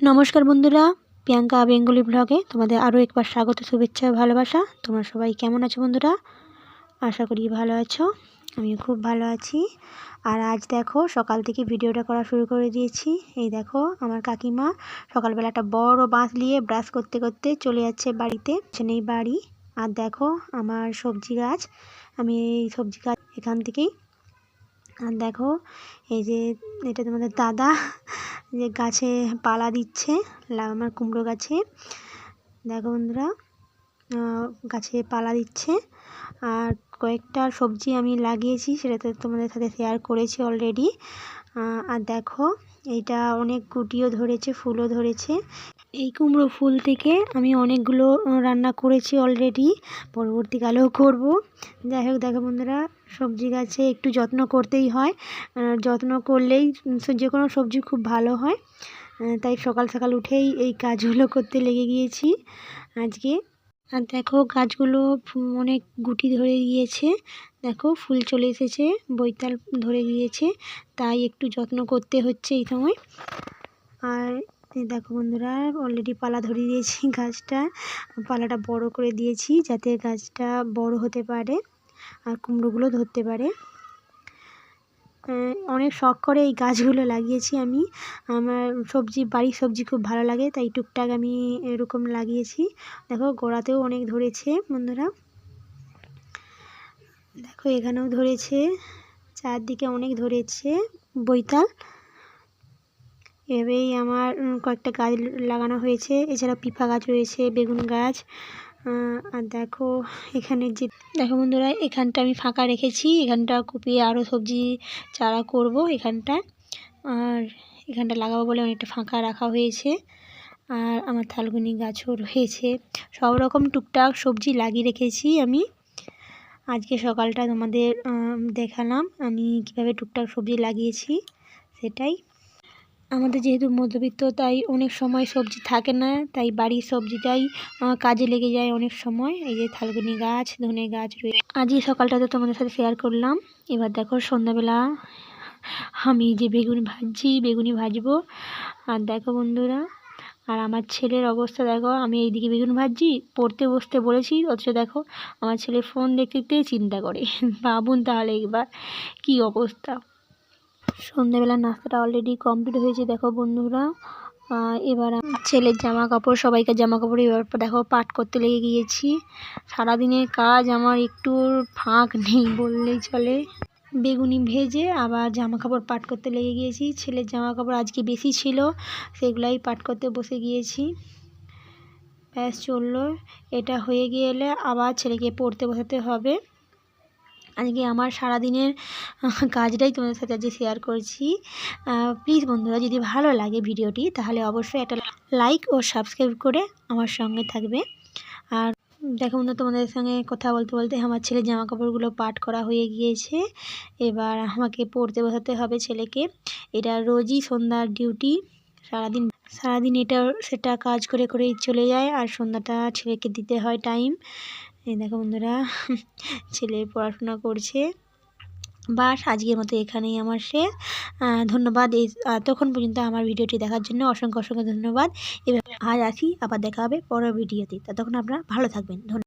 নমস্কার বন্ধুরা, প্রিয়াঙ্কা বেঙ্গলি ব্লগে তোমাদের আরও একবার স্বাগত, শুভেচ্ছা ভালোবাসা। তোমরা সবাই কেমন আছো বন্ধুরা? আশা করি ভালো আছো আমি খুব ভালো আছি। আর আজ দেখো, সকাল থেকে ভিডিওটা করা শুরু করে দিয়েছি। এই দেখো, আমার কাকিমা সকালবেলা একটা বড় বাঁশ নিয়ে ব্রাশ করতে করতে চলে যাচ্ছে বাড়িতে নেই বাড়ি। আর দেখো, আমার সবজি গাছ, আমি এই সবজি গাছ এখান থেকেই, আর দেখো, এই যে এটা তোমাদের দাদা যে গাছে পালা দিচ্ছে আমার কুমড়ো গাছে। দেখো বন্ধুরা গাছে পালা দিচ্ছে। আর কয়েকটা সবজি আমি লাগিয়েছি সেটা তো তোমাদের সাথে শেয়ার করেছি অলরেডি আর দেখো, এইটা অনেক গুটিও ধরেছে, ফুলও ধরেছে। এই কুমড়ো ফুল থেকে আমি অনেকগুলো রান্না করেছি অলরেডি পরবর্তীকালেও করব। যাই হোক, দেখো বন্ধুরা, সবজি গাছে একটু যত্ন করতেই হয়। যত্ন করলেই যে কোনো সবজি খুব ভালো হয়। তাই সকাল সকাল উঠেই এই কাজগুলো করতে লেগে গিয়েছি আজকে। আর দেখো, গাছগুলো অনেক গুটি ধরে গিয়েছে। দেখো, ফুল চলে এসেছে, বৈতাল ধরে গিয়েছে। তাই একটু যত্ন করতে হচ্ছে এই সময়। আর দেখো বন্ধুরা অলরেডি পালা ধরিয়ে দিয়েছি গাছটা। পালাটা বড় করে দিয়েছি যাতে গাছটা বড় হতে পারে আর কুমড়োগুলো ধরতে পারে। অনেক শখ করে এই গাছগুলো লাগিয়েছি আমি। আমার সবজি, বাড়ির সবজি খুব ভালো লাগে, তাই টুকটাক আমি এরকম লাগিয়েছি। দেখো, গোড়াতেও অনেক ধরেছে বন্ধুরা। দেখো, এখানেও ধরেছে, চারদিকে অনেক ধরেছে বৈতাল। এভাবেই আমার কয়েকটা গাছ লাগানো হয়েছে। এছাড়া পিফা গাছ রয়েছে, বেগুন গাছ। আর দেখো এখানে যে, দেখো বন্ধুরা, এখানটা আমি ফাঁকা রেখেছি। এখানটা কুপিয়ে আরও সবজি চারা করব এখানটা আর এখানটা লাগাবো বলে অনেকটা ফাঁকা রাখা হয়েছে। আর আমার থালগুনি গাছও রয়েছে। সব রকম টুকটাক সবজি লাগিয়ে রেখেছি আমি। আজকে সকালটা তোমাদের দেখালাম আমি কীভাবে টুকটাক সবজি লাগিয়েছি, সেটাই। আমাদের যেহেতু মধ্যবিত্ত, তাই অনেক সময় সবজি থাকে না, তাই বাড়ির সবজিটাই কাজে লেগে যায় অনেক সময়। এই যে থালগুনি গাছ, ধনে গাছ রয়েছে আজই সকালটাতে তোমাদের সাথে শেয়ার করলাম। এবার দেখো সন্ধ্যাবেলা আমি যে বেগুন ভাজছি বেগুনি ভাজবো। আর দেখো বন্ধুরা, আর আমার ছেলের অবস্থা দেখো, আমি এইদিকে বেগুন ভাজছি, পড়তে বসতে বলেছি, অথচ দেখো আমার ছেলে ফোন দেখতে দেখতেই চিন্তা করে। ভাবুন তাহলে এবার কি অবস্থা? সন্ধ্যেবেলার নাস্তাটা অলরেডি কমপ্লিট হয়েছে, দেখো বন্ধুরা। এবার ছেলের জামা কাপড় সবাইকে জামা কাপড় এবার দেখো পাট করতে লেগে গিয়েছি। সারাদিনের কাজ আমার একটু ফাঁক নেই বললেই চলে। বেগুনি ভেজে আবার জামা কাপড় পাট করতে লেগে গিয়েছি। ছেলের জামা কাপড় আজকে বেশি ছিল, সেগুলাই পাট করতে বসে গিয়েছি। ব্যাস চলল, এটা হয়ে গেলে আবার ছেলেকে পড়তে বসাতে হবে। আজকে আমার সারাদিনের কাজটাই তোমাদের সাথে আজকে শেয়ার করছি। প্লিজ বন্ধুরা যদি ভালো লাগে ভিডিওটি, তাহলে অবশ্যই একটা লাইক ও সাবস্ক্রাইব করে আমার সঙ্গে থাকবে। আর দেখো বন্ধু তোমাদের সঙ্গে কথা বলতে বলতে আমার ছেলের জামা কাপড়গুলো পাট করা হয়ে গিয়েছে। এবার আমাকে পড়তে বসাতে হবে ছেলেকে। এটা রোজই সন্ধ্যার ডিউটি সারাদিন সারাদিন এটা, সেটা কাজ করে করেই চলে যায়। আর সন্ধ্যাটা ছেলেকে দিতে হয় টাইম এই দেখো বন্ধুরা, ছেলে পড়াশোনা করছে। বাস, আজকের মতো এখানেই আমার শেষ। ধন্যবাদ এই তখন পর্যন্ত আমার ভিডিওটি দেখার জন্য অসংখ্য অসংখ্য ধন্যবাদ। এবার আজ আসি, আবার দেখা হবে পরের ভিডিওতে। ততক্ষণ আপনারা ভালো থাকবেন। ধন্যবাদ।